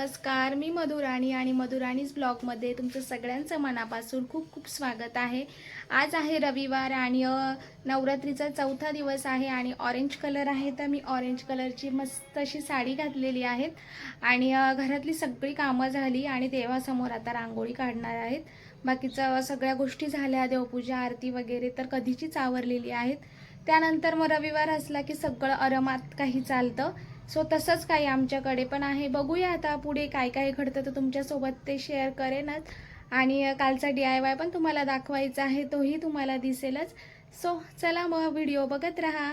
नमस्कार मी मधुराणी आणि मधुराणीज ब्लॉगमध्ये तुमचं सगळ्यांचं मनापासून खूप खूप स्वागत आहे. आज आहे रविवार आणि नवरात्रीचा चौथा दिवस आहे आणि ऑरेंज कलर आहे तर मी ऑरेंज कलरची मस्त अशी साडी घातलेली आहेत. आणि घरातली सगळी कामं झाली आणि देवासमोर आता रांगोळी काढणार आहेत. बाकीचं सगळ्या गोष्टी झाल्या देवपूजा आरती वगैरे तर कधीचीच आवरलेली आहेत. त्यानंतर मग रविवार असला की सगळं अरमात काही चालतं. सो तसंच काही आमच्याकडे पण आहे. बघूया आता पुढे काय काय घडतं तर तुमच्यासोबत ते शेअर करेनच. आणि कालचा डी आय वाय पण तुम्हाला दाखवायचा आहे तोही तुम्हाला दिसेलच. सो चला मग व्हिडिओ बघत राहा.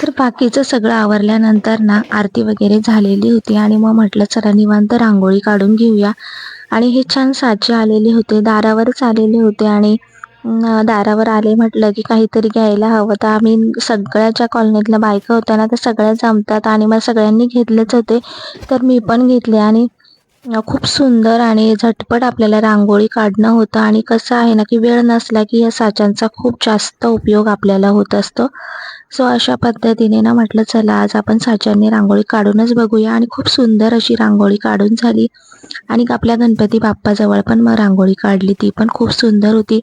तर बाकीचं सगळं आवरल्यानंतर ना आरती वगैरे झालेली होती आणि मग म्हटलं चला निवांत रांगोळी काढून घेऊया. आणि हे छान साचे आलेले होते दारावरच आलेले होते आणि दारावर आले म्हटलं की काहीतरी घ्यायला हवं. तर आम्ही सगळ्या ज्या कॉलनीतल्या बायका होत्या ना त्या सगळ्या जमतात आणि मग सगळ्यांनी घेतलेच होते. तर मी पण घेतले आणि खूप सुंदर आणि झटपट आपल्याला रांगोळी काढणं होतं. आणि कसं आहे ना की वेळ नसला की या साच्यांचा खूप जास्त उपयोग आपल्याला होत असतो. सो अशा पद्धतीने ना म्हटलं चला आज आपण साच्यांनी रांगोळी काढूनच बघूया. आणि खूप सुंदर अशी रांगोळी काढून झाली. आणि आपल्या गणपती बाप्पाजवळ पण मग रांगोळी काढली. ती पण खूप सुंदर होती.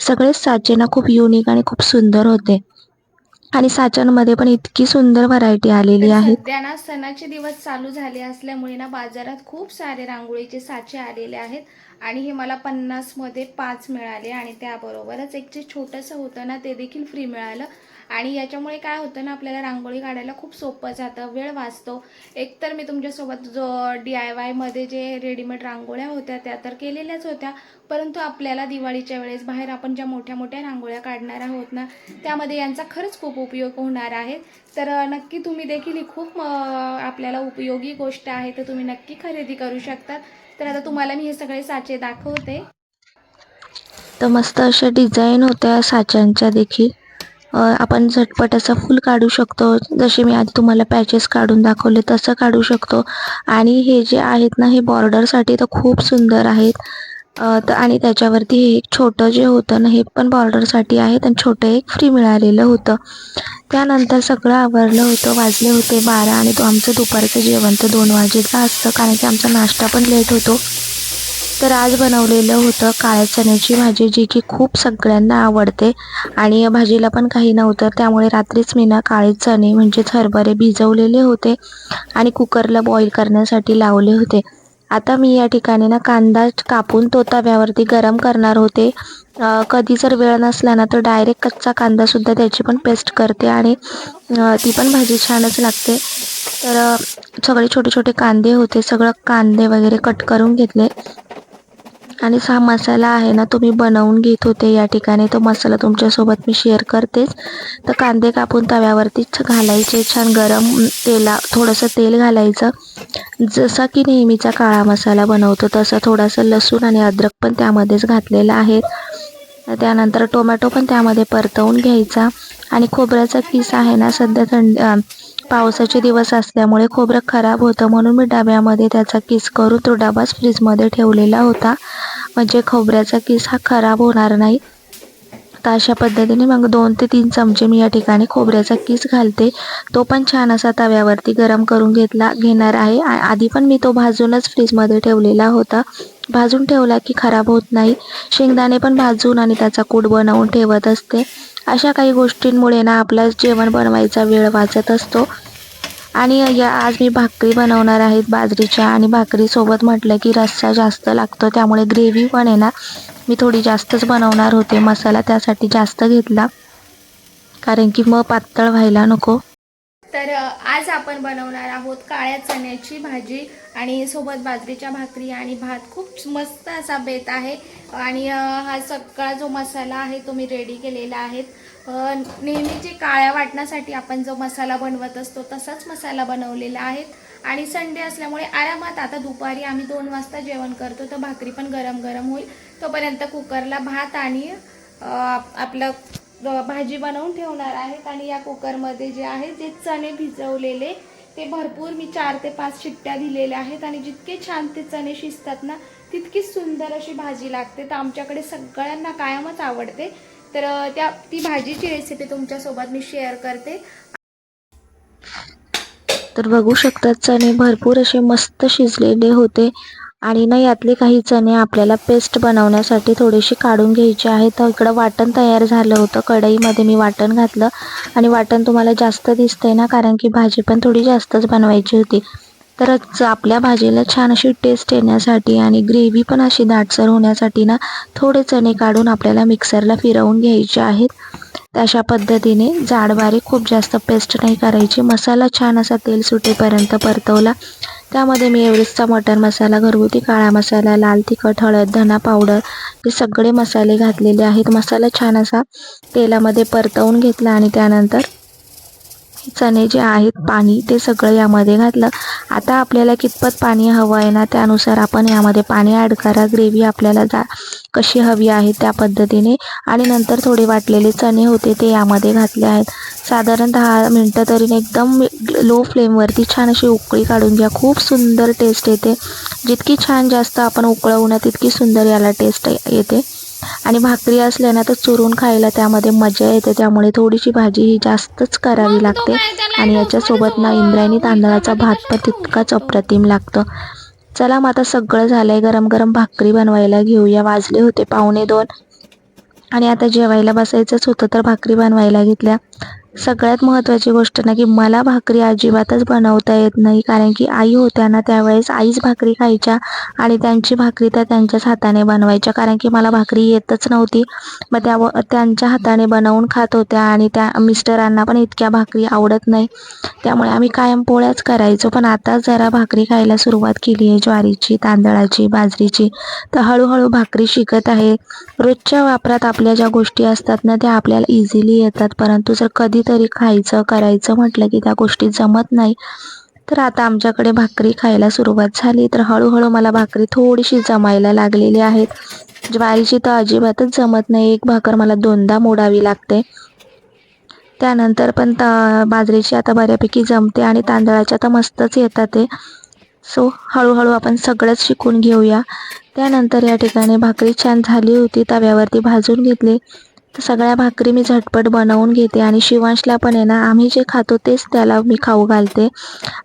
सगळेच साचे ना खूप युनिक आणि खूप सुंदर होते. आणि साच्यांमध्ये पण इतकी सुंदर व्हरायटी आलेली आहे. सध्या ना सणाचे दिवस चालू झाले असल्यामुळे ना बाजारात खूप सारे रांगोळीचे साचे आलेले आहेत. आणि हे मला पन्नासमध्ये पाच मिळाले आणि त्याबरोबरच एक जे छोटंसं होतं ना ते देखील फ्री मिळालं. आणि याच्यामुळे काय होतं ना आपल्याला रांगोळी काढायला खूप सोपं जातं वेळ वाचतो. एकतर मी तुमच्यासोबत जो डी आय वायमध्ये जे रेडीमेड रांगोळ्या होत्या त्या तर केलेल्याच होत्या. परंतु आपल्याला दिवाळीच्या वेळेस बाहेर आपण ज्या मोठ्या मोठ्या रांगोळ्या काढणार आहोत ना त्यामध्ये यांचा खरंच खूप उपयोग होणार आहे. तर नक्की तुम्ही देखील ही खूप आपल्याला उपयोगी गोष्ट आहे तर तुम्ही नक्की खरेदी करू शकता तर आता तुम्हाला मी हे सगळे साचे दाखवते. तर मस्त अशा डिझाईन होत्या साच्यांच्या देखील. आपण झटपट असं फुल काढू शकतो. जसे मी आधी तुम्हाला पॅचेस काढून दाखवले तसं काढू शकतो. आणि हे जे आहेत ना हे बॉर्डरसाठी तर खूप सुंदर आहेत. तर आणि त्याच्यावरती हे एक छोटं जे होतं ना हे पण बॉर्डरसाठी आहे आणि छोटं एक फ्री मिळालेलं होतं. त्यानंतर सगळं आवरलं होतं वाजले होते बारा आणि तो आमचं दुपारचं जेवण तर दोन वाजेचं असतं कारण की आमचा नाश्ता पण लेट होतो. तर आज बनवलेलं होतं काळ्या चण्याची भाजी जी की खूप सगळ्यांना आवडते. आणि या भाजीला पण काही नव्हतं त्यामुळे रात्रीच मी ना काळे चणे म्हणजेच हरभरे भिजवलेले होते. आणि कुकरला बॉईल करण्यासाठी लावले होते. आता मी या ठिकाणी ना कांदा कापून तो तव्यावरती गरम करणार होते. कधी जर वेळ नसला ना तर डायरेक्ट कच्चा कांदासुद्धा त्याची पण पेस्ट करते आणि ती पण भाजी छानच लागते. तर सगळे छोटे छोटे कांदे होते. सगळं कांदे वगैरे कट करून घेतले. आणि हा मसाला आहे ना तो मी बनवून घेत होते या ठिकाणी. तो मसाला तुमच्यासोबत मी शेअर करतेच. तर कांदे कापून तव्यावरतीच घालायचे छान गरम तेला थोडंसं तेल घालायचं. जसा की नेहमीचा काळा मसाला बनवतो तसा थोडासा लसूण आणि अद्रक पण त्यामध्येच घातलेला आहे. त्यानंतर टोमॅटो पण त्यामध्ये परतवून घ्यायचा. आणि खोबऱ्याचा किस आहे ना सध्या थंड पावसाचे दिवस असल्यामुळे खोबरं खराब होतं म्हणून मी डब्यामध्ये त्याचा किस करून तो डबाच फ्रीजमध्ये ठेवलेला होता. म्हणजे खोबऱ्याचा किस हा खराब होणार नाही. तर अशा पद्धतीने मग दोन ते तीन चमचे मी या ठिकाणी खोबऱ्याचा किस घालते. तो पण छान असा तव्यावरती गरम करून घेतला घेणार आहे. आधी पण मी तो भाजूनच फ्रीजमध्ये ठेवलेला होता. भाजून ठेवला की खराब होत नाही. शेंगदाणे पण भाजून आणि त्याचा कूट बनवून ठेवत असते. अशा काही गोष्टींमुळे ना आपला जेवण बनवायचा वेळ वाचत असतो. आणि या आज मी भाकरी बनवणार आहेत बाजरीच्या आणि भाकरीसोबत म्हटलं की रस्सा जास्त लागतो त्यामुळे ग्रेव्ही पण आहे ना मी थोडी जास्तच बनवणार होते मसाला त्यासाठी जास्त घेतला कारण की मग पातळ व्हायला नको. तर आज आपण बनवणार आहोत काळ्या चण्याची भाजी आणि सोबत बाजरीच्या भाकरी आणि भात. खूप मस्त असा बेत आहे आणि हा सगळा जो मसाला आहे तो मी रेडी केलेला आहे. नेहमी जे काळ्या वाटण्यासाठी आपण जो मसाला बनवत असतो तसाच मसाला बनवलेला आहे. आणि संडे असल्यामुळे आरामात आता दुपारी आम्ही दोन वाजता जेवण करतो तर भाकरी पण गरम गरम होईल. तोपर्यंत कुकरला भात आणि आपलं भाजी बनवून ठेवणार आहेत. आणि या कुकरमध्ये जे आहे जे चणे भिजवलेले ते भरपूर मी चार ते पाच शिट्ट्या दिलेल्या आहेत. आणि जितके छान ते चणे शिजतात ना तितकीच सुंदर अशी भाजी लागते. तर आमच्याकडे सगळ्यांना कायमच आवडते. तर त्या ती भाजीची रेसिपी तुमच्यासोबत मी शेअर करते. तर बघू शकतात चणे भरपूर असे मस्त शिजलेले होते. आणि ना यातले काही चणे आपल्याला पेस्ट बनवण्यासाठी थोडीशी काढून घ्यायचे आहेत. तर इकडं वाटण तयार झालं होतं. कढईमध्ये मी वाटण घातलं. आणि वाटण तुम्हाला जास्त दिसतंय ना कारण की भाजी पण थोडी जास्तच बनवायची होती. तर आपल्या भाजीला छान अशी टेस्ट येण्यासाठी आणि ग्रेव्ही पण अशी दाटसर होण्यासाठी ना थोडे चणे काढून आपल्याला मिक्सरला फिरवून घ्यायचे आहेत. तर अशा पद्धतीने जाडवारी खूप जास्त पेस्ट नाही करायची. मसाला छान असा तेल सुटेपर्यंत परतवला. त्यामध्ये मी एव्हरेस्टचा मटण मसाला घरगुती काळा मसाला लाल तिखट हळद धना पावडर हे सगळे मसाले घातलेले आहेत. मसाला छान असा तेलामध्ये परतवून घेतला आणि त्यानंतर चणे जे आहेत पाणी ते सगळं यामध्ये घातलं. आता आपल्याला कितपत पाणी हवं आहे ना त्यानुसार आपण यामध्ये पाणी ॲड करा. ग्रेव्ही आपल्याला जा कशी हवी आहे त्या पद्धतीने. आणि नंतर थोडे वाटलेले चणे होते ते यामध्ये घातले आहेत. साधारण दहा मिनटं तरी एकदम लो फ्लेमवरती छान अशी उकळी काढून घ्या. खूप सुंदर टेस्ट येते. जितकी छान जास्त आपण उकळवू ना तितकी सुंदर याला टेस्ट येते. आणि भाकरी असल्या ना तर चुरून खायला त्यामध्ये मजा येते. त्यामुळे थोडीशी भाजी ही जास्तच करावी लागते. आणि याच्यासोबत ना इंद्रायणी तांदळाचा भात पण तितकाच अप्रतिम लागतं. चला मग आता सगळं झालंय गरम गरम भाकरी बनवायला घेऊया. वाजले होते पावणे दोन. आणि आता जेवायला बसायचंच होतं तर भाकरी बनवायला घेतल्या. सगळ्यात महत्त्वाची गोष्ट ना की मला भाकरी अजिबातच बनवता येत नाही. कारण की आई होत्या ना त्यावेळेस आईच भाकरी खायच्या आणि त्यांची भाकरी त्या त्यांच्याच हाताने बनवायच्या. कारण की मला भाकरी येतच नव्हती. मग त्या त्यांच्या हाताने बनवून खात होत्या आणि त्या मिस्टरांना पण इतक्या भाकरी आवडत नाही. त्यामुळे आम्ही कायम पोळ्याच करायचो. पण आता जरा भाकरी खायला सुरुवात केली आहे. ज्वारीची तांदळाची बाजरीची. तर हळूहळू भाकरी शिकत आहे. रोजच्या वापरात आपल्या ज्या गोष्टी असतात ना त्या आपल्याला इझिली येतात. परंतु जर काहीतरी खायचं करायचं म्हटलं की त्या गोष्टी जमत नाही. तर आता आमच्याकडे भाकरी खायला सुरुवात झाली. तर हळूहळू मला भाकरी थोडीशी जमायला लागलेली आहेत. म्हणजे ज्वारीची तर अजिबातच जमत नाही. एक भाकर मला दोनदा मोडावी लागते. त्यानंतर पण त बाजरीची आता बऱ्यापैकी जमते आणि तांदळाच्या तर मस्तच येतात ते. सो हळूहळू आपण सगळंच शिकून घेऊया. त्यानंतर या ठिकाणी भाकरी छान झाली होती. तव्यावरती भाजून घेतली. तर सगळ्या भाकरी मी झटपट बनवून घेते आणि शिवांशला पण आहे ना आम्ही जे खातो तेच त्याला मी खाऊ घालते.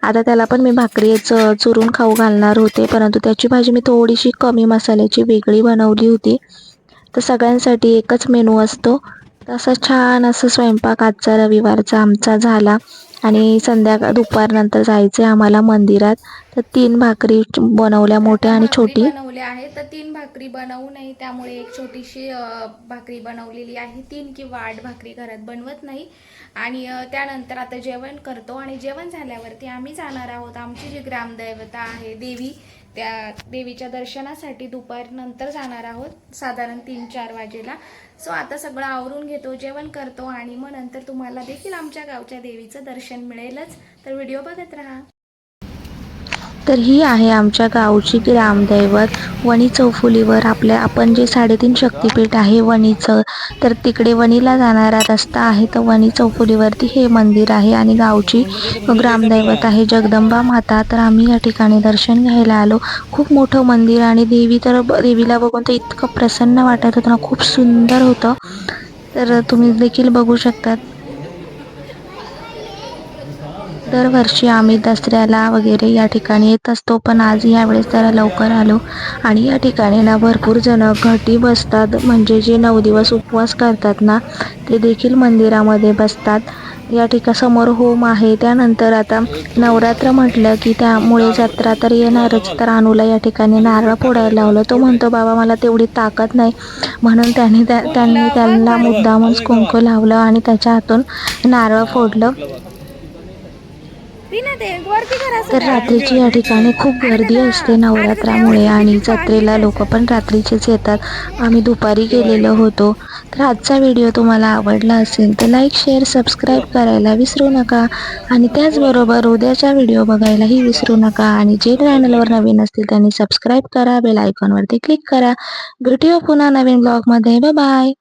आता त्याला पण मी भाकरी च चुरून खाऊ घालणार होते परंतु त्याची भाजी मी थोडीशी कमी मसाल्याची वेगळी बनवली होती. तर सगळ्यांसाठी एकच मेनू असतो. तसा छान असं स्वयंपाक आजचा रविवारचा आमचा झाला आणि संध्याकाळ दुपारनंतर जायचं आहे आम्हाला मंदिरात. तर तीन भाकरी बनवल्या मोठ्या आणि छोटी. बनवले आहे. तर तीन भाकरी बनवू नये त्यामुळे एक छोटीशी भाकरी बनवलेली आहे. तीन किंवा आठ भाकरी घरात बनवत नाही. आणि त्यानंतर आता जेवण करतो. आणि जेवण झाल्यावरती आम्ही जाणार आहोत. आमची जी ग्रामदैवता आहे देवी त्या देवीच्या दर्शनासाठी दुपारनंतर जाणार आहोत. साधारण तीन चार वाजेला. सो आता सगळं आवरून घेतो जेवण करतो. आणि मग नंतर तुम्हाला देखील आमच्या गावच्या देवीचं दर्शन मिळेलच. तर व्हिडिओ बघत राहा. तर ही आहे आमच्या गावची ग्रामदैवत वणी चौफुलीवर आपल्या आपण जे साडेतीन शक्तिपीठ आहे वणीचं तर तिकडे वणीला जाणारा रस्ता आहे. तर वणी चौफुलीवरती हे मंदिर आहे आणि गावची ग्रामदैवत आहे जगदंबा माता. तर आम्ही या ठिकाणी दर्शन घ्यायला आलो. खूप मोठं मंदिर आणि देवी तर देवीला बघून तर इतकं प्रसन्न वाटत होतं ना खूप सुंदर होतं. तर तुम्ही देखील बघू शकतात. दरवर्षी आम्ही दसऱ्याला वगैरे या ठिकाणी येत असतो पण आज यावेळेस जरा लवकर आलो आणि या ठिकाणी ना भरपूर जण घटी बसतात. म्हणजे जे नऊ दिवस उपवास करतात ना ते देखील मंदिरामध्ये बसतात. या ठिका समोर होम आहे. त्यानंतर आता नवरात्र म्हटलं की त्यामुळे जत्रा तर येणारच. तर अनुला या ठिकाणी नारळ फोडायला लावलं. तो म्हणतो बाबा मला तेवढी ताकद नाही. म्हणून त्याने त्या त्यांनी त्यांना मुद्दामच कुंकू लावलं आणि त्याच्या हातून नारळ फोडलं. तर रात्रीची या ठिकाणी खूप गर्दी असते नवरात्रामुळे आणि जत्रेला लोक पण रात्रीचेच येतात. आम्ही दुपारी गेलेलो होतो. तर आजचा व्हिडिओ तुम्हाला आवडला असेल तर लाईक शेअर सबस्क्राईब करायला विसरू नका. आणि त्याचबरोबर उद्याचा व्हिडिओ बघायलाही विसरू नका. आणि जे चॅनलवर नवीन असतील त्यांनी सबस्क्राईब करा बेल आयकॉनवरती क्लिक करा. भेटूया पुन्हा नवीन ब्लॉगमध्ये बाय